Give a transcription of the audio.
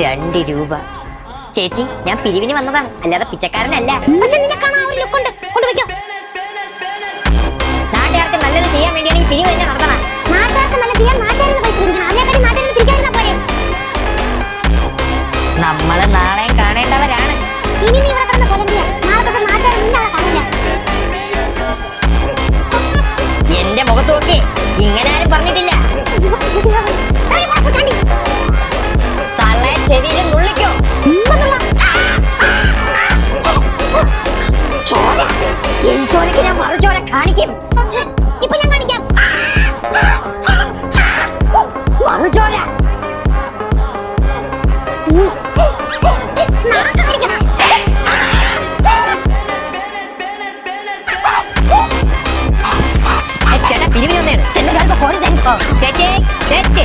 രണ്ട് രൂപ. ചേച്ചി ഞാൻ പിരിവിന് വന്നതാണ്. അല്ലാതെ പിച്ചക്കാരനല്ല. പക്ഷെ നിന്നെ കാണാൻ ഒരു ലുക്ക് ഉണ്ട്. കൊണ്ടുവയ്ക്കോ നാട്ടുകാർക്ക് നല്ലത് ചെയ്യാൻ വേണ്ടിയാണ് ഈ പിരിവ് തന്നെ നടത്തണം. നാട്ടുകാർക്ക് നല്ല ചെയ്യാൻ നാട്ടുകാരുടെ പൈസ കൊടുക്കണം. അതിനെക്കാട്ടി നാട്ടുകാരെ തിരിക്കാതിരുന്നാ പോരെ. നമ്മൾ നാളെ കാണേണ്ടവരാണ്. ഇനി നീ ഇവിടെ കിടന്ന് കൊലമ്പിയ നാളെ തൊട്ട് നാട്ടുകാർ നിന്നെ കാണില്ല എന്റെ മുഖത്ത് നോക്കി. ഇങ്ങനെ ആരും പറഞ്ഞിട്ടില്ല. ചോരക്ക് ഞാൻ മറുചോര കാണിക്കും. ഇപ്പൊ ഞാൻ കാണിക്കാം. മറുചോര ചേച്ചേ ചേച്ചേ.